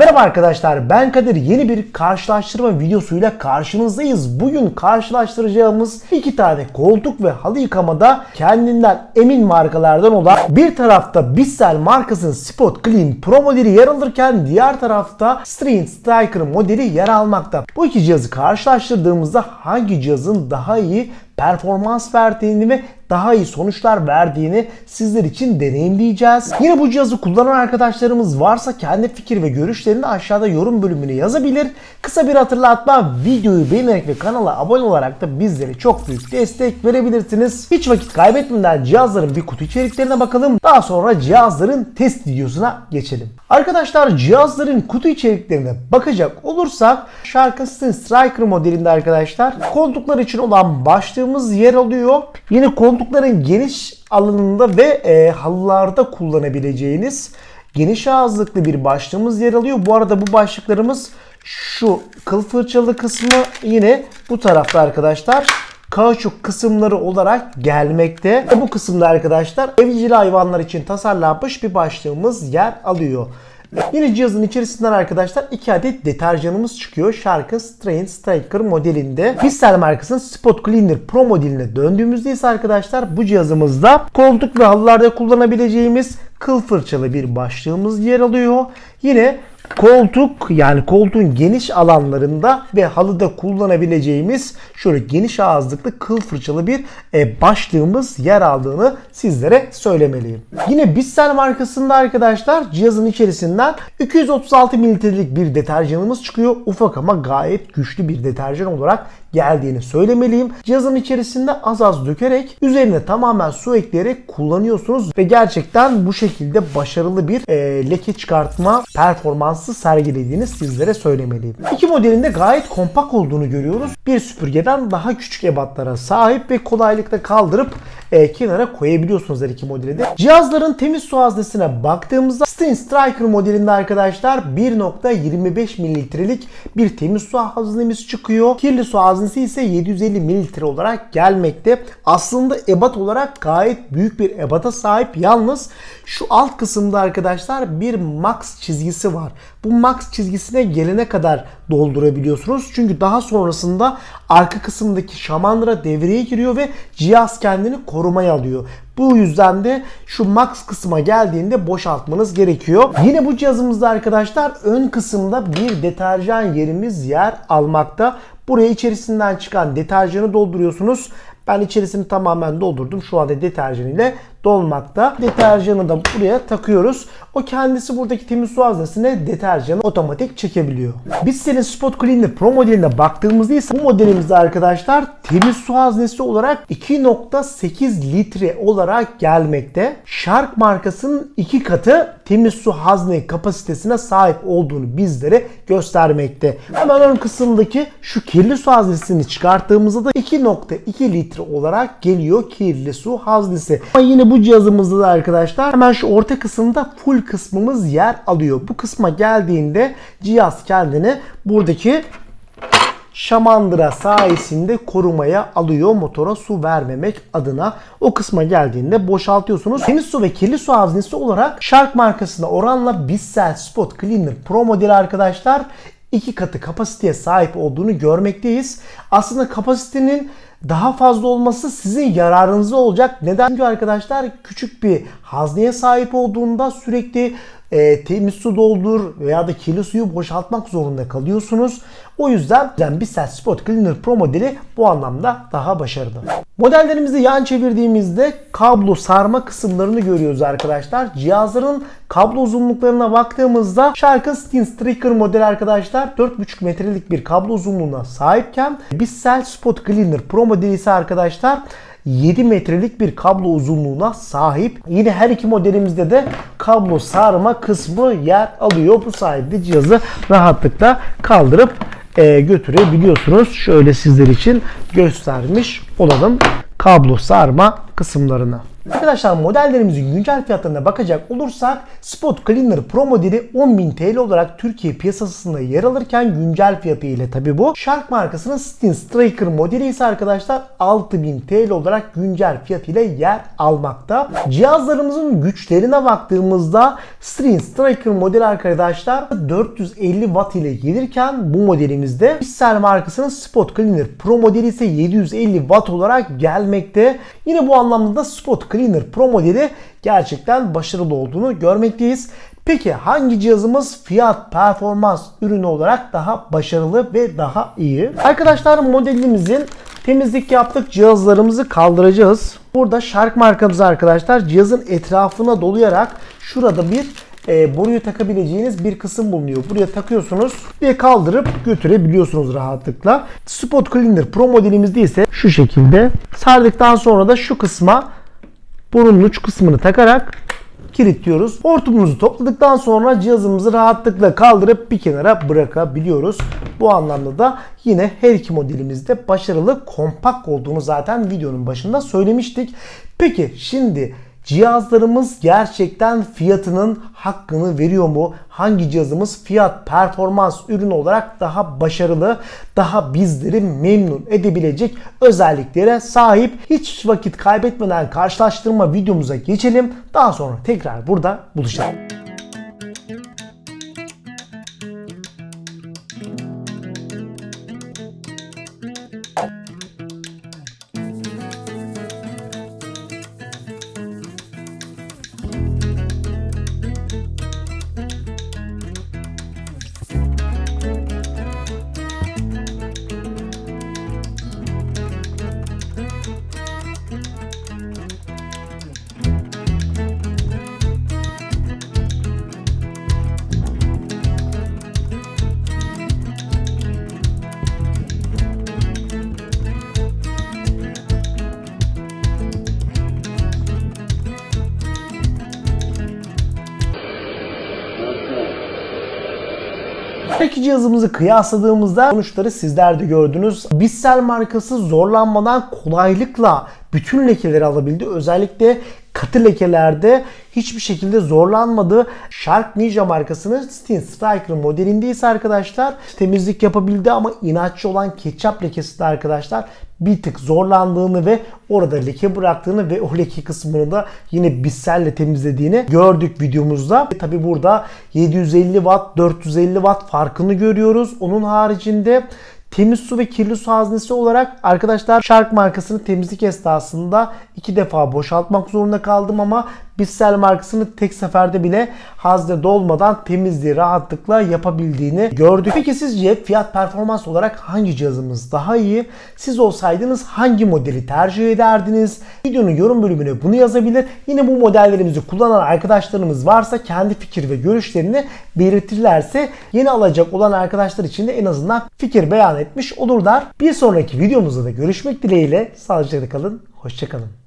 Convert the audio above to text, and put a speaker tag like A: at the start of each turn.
A: Merhaba arkadaşlar ben Kadir yeni bir karşılaştırma videosuyla karşınızdayız. Bugün karşılaştıracağımız iki tane koltuk ve halı yıkamada kendinden emin markalardan olan bir tarafta Bissell markasının Spot Clean Pro modeli yer alırken diğer tarafta String Striker modeli yer almakta. Bu iki cihazı karşılaştırdığımızda hangi cihazın daha iyi performans verdiğini ve daha iyi sonuçlar verdiğini sizler için deneyimleyeceğiz. Yine bu cihazı kullanan arkadaşlarımız varsa kendi fikir ve görüşlerini aşağıda yorum bölümüne yazabilir. Kısa bir hatırlatma videoyu beğenerek ve kanala abone olarak da bizlere çok büyük destek verebilirsiniz. Hiç vakit kaybetmeden cihazların bir kutu içeriklerine bakalım. Daha sonra cihazların test videosuna geçelim. Arkadaşlar cihazların kutu içeriklerine bakacak olursak Shark Assistant Striker modelinde arkadaşlar koltuklar için olan başlığımız yer alıyor. Yine koltukların geniş alanında ve e, halılarda kullanabileceğiniz geniş ağızlıklı bir başlığımız yer alıyor. Bu arada bu başlıklarımız şu kıl fırçalı kısmı yine bu tarafta arkadaşlar kauçuk kısımları olarak gelmekte. Bu kısımda arkadaşlar evcil hayvanlar için tasarlanmış bir başlığımız yer alıyor. Yine cihazın içerisinden arkadaşlar 2 adet deterjanımız çıkıyor. Shark'ın Strain Striker modelinde. Bissell markasının Spot Cleaner Pro modeline döndüğümüzde ise arkadaşlar bu cihazımızda koltuk ve halılarda kullanabileceğimiz kıl fırçalı bir başlığımız yer alıyor. Yine koltuk yani koltuğun geniş alanlarında ve halıda kullanabileceğimiz şöyle geniş ağızlıklı kıl fırçalı bir e, başlığımız yer aldığını sizlere söylemeliyim. Yine Bissell markasında arkadaşlar cihazın içerisinden 236 mililitrelik bir deterjanımız çıkıyor. Ufak ama gayet güçlü bir deterjan olarak geldiğini söylemeliyim. Cihazın içerisinde az az dökerek üzerine tamamen su ekleyerek kullanıyorsunuz ve gerçekten bu şekilde başarılı bir e, leke çıkartma performansı sergilediğini sizlere söylemeliyim. İki modelinde gayet kompakt olduğunu görüyoruz. Bir süpürgeden daha küçük ebatlara sahip ve kolaylıkla kaldırıp e, kenara koyabiliyorsunuz her iki modeli de. Cihazların temiz su haznesine baktığımızda Stein Striker modelinde arkadaşlar 1.25 mililitrelik bir temiz su haznemiz çıkıyor. Kirli su haznesi ise 750 mililitre olarak gelmekte. Aslında ebat olarak gayet büyük bir ebata sahip. Yalnız şu alt kısımda arkadaşlar bir max çizgisi var. Bu max çizgisine gelene kadar doldurabiliyorsunuz. Çünkü daha sonrasında arka kısımdaki şamandıra devreye giriyor ve cihaz kendini korumaya alıyor. Bu yüzden de şu max kısma geldiğinde boşaltmanız gerekiyor. Yine bu cihazımızda arkadaşlar ön kısımda bir deterjan yerimiz yer almakta. Buraya içerisinden çıkan deterjanı dolduruyorsunuz. Ben içerisini tamamen doldurdum. Şu anda deterjan ile dolmakta. Deterjanı da buraya takıyoruz. O kendisi buradaki temiz su haznesine deterjanı otomatik çekebiliyor. Biz senin Spot Cleaner Pro modeline baktığımızda ise bu modelimizde arkadaşlar temiz su haznesi olarak 2.8 litre olarak gelmekte. Shark markasının iki katı temiz su hazne kapasitesine sahip olduğunu bizlere göstermekte. Hemen ön kısımdaki şu kirli su haznesini çıkarttığımızda da 2.2 litre olarak geliyor kirli su haznesi. Ama yine bu cihazımızda da arkadaşlar hemen şu orta kısımda full kısmımız yer alıyor. Bu kısma geldiğinde cihaz kendini buradaki şamandıra sayesinde korumaya alıyor motora su vermemek adına. O kısma geldiğinde boşaltıyorsunuz. Temiz su ve kirli su haznesi olarak Shark markasına oranla Bissell Spot Cleaner Pro modeli arkadaşlar iki katı kapasiteye sahip olduğunu görmekteyiz. Aslında kapasitenin daha fazla olması sizin yararınıza olacak. Neden? Çünkü arkadaşlar küçük bir hazneye sahip olduğunda sürekli e, temiz su doldur veya da kirli suyu boşaltmak zorunda kalıyorsunuz. O yüzden Bissell Spot Cleaner Pro modeli bu anlamda daha başarılı. Modellerimizi yan çevirdiğimizde kablo sarma kısımlarını görüyoruz arkadaşlar. Cihazların kablo uzunluklarına baktığımızda Shark'ın Steam Striker modeli arkadaşlar 4.5 metrelik bir kablo uzunluğuna sahipken Bissell Spot Cleaner Pro modeli ise arkadaşlar 7 metrelik bir kablo uzunluğuna sahip. Yine her iki modelimizde de kablo sarma kısmı yer alıyor. Bu sayede cihazı rahatlıkla kaldırıp e, götürebiliyorsunuz. Şöyle sizler için göstermiş olalım kablo sarma kısımlarını. Arkadaşlar modellerimizin güncel fiyatlarına bakacak olursak Spot Cleaner Pro modeli 10.000 TL olarak Türkiye piyasasında yer alırken güncel fiyatı ile tabi bu. Shark markasının Stin Striker modeli ise arkadaşlar 6000 TL olarak güncel fiyatı ile yer almakta. Cihazlarımızın güçlerine baktığımızda Stin Striker modeli arkadaşlar 450 Watt ile gelirken bu modelimizde Pixel markasının Spot Cleaner Pro modeli ise 750 Watt olarak gelmekte. Yine bu anlamda da Spot Cleaner Pro modeli gerçekten başarılı olduğunu görmekteyiz. Peki hangi cihazımız fiyat performans ürünü olarak daha başarılı ve daha iyi? Arkadaşlar modelimizin temizlik yaptık cihazlarımızı kaldıracağız. Burada Shark markamız arkadaşlar cihazın etrafına dolayarak şurada bir e, boruyu takabileceğiniz bir kısım bulunuyor. Buraya takıyorsunuz ve kaldırıp götürebiliyorsunuz rahatlıkla. Spot Cleaner Pro modelimizde ise şu şekilde sardıktan sonra da şu kısma borunun uç kısmını takarak kilitliyoruz. Hortumumuzu topladıktan sonra cihazımızı rahatlıkla kaldırıp bir kenara bırakabiliyoruz. Bu anlamda da yine her iki modelimizde başarılı kompakt olduğunu zaten videonun başında söylemiştik. Peki şimdi Cihazlarımız gerçekten fiyatının hakkını veriyor mu? Hangi cihazımız fiyat performans ürünü olarak daha başarılı, daha bizleri memnun edebilecek özelliklere sahip? Hiç vakit kaybetmeden karşılaştırma videomuza geçelim. Daha sonra tekrar burada buluşalım. Peki cihazımızı kıyasladığımızda sonuçları sizler de gördünüz. Bissell markası zorlanmadan kolaylıkla bütün lekeleri alabildi. Özellikle katı lekelerde hiçbir şekilde zorlanmadı. Shark Ninja markasının Stin Striker modelinde arkadaşlar temizlik yapabildi ama inatçı olan ketçap lekesi de arkadaşlar bir tık zorlandığını ve orada leke bıraktığını ve o leke kısmını da yine Bissell'le temizlediğini gördük videomuzda. Tabi burada 750 watt 450 watt farkını görüyoruz. Onun haricinde Temiz su ve kirli su haznesi olarak arkadaşlar Shark markasını temizlik esnasında iki defa boşaltmak zorunda kaldım ama Bissell markasını tek seferde bile hazne dolmadan temizliği rahatlıkla yapabildiğini gördük. Peki sizce fiyat performans olarak hangi cihazımız daha iyi? Siz olsaydınız hangi modeli tercih ederdiniz? Videonun yorum bölümüne bunu yazabilir. Yine bu modellerimizi kullanan arkadaşlarımız varsa kendi fikir ve görüşlerini belirtirlerse yeni alacak olan arkadaşlar için de en azından fikir beyan etmiş olurlar. Bir sonraki videomuzda da görüşmek dileğiyle. Sağlıcakla kalın. Hoşçakalın.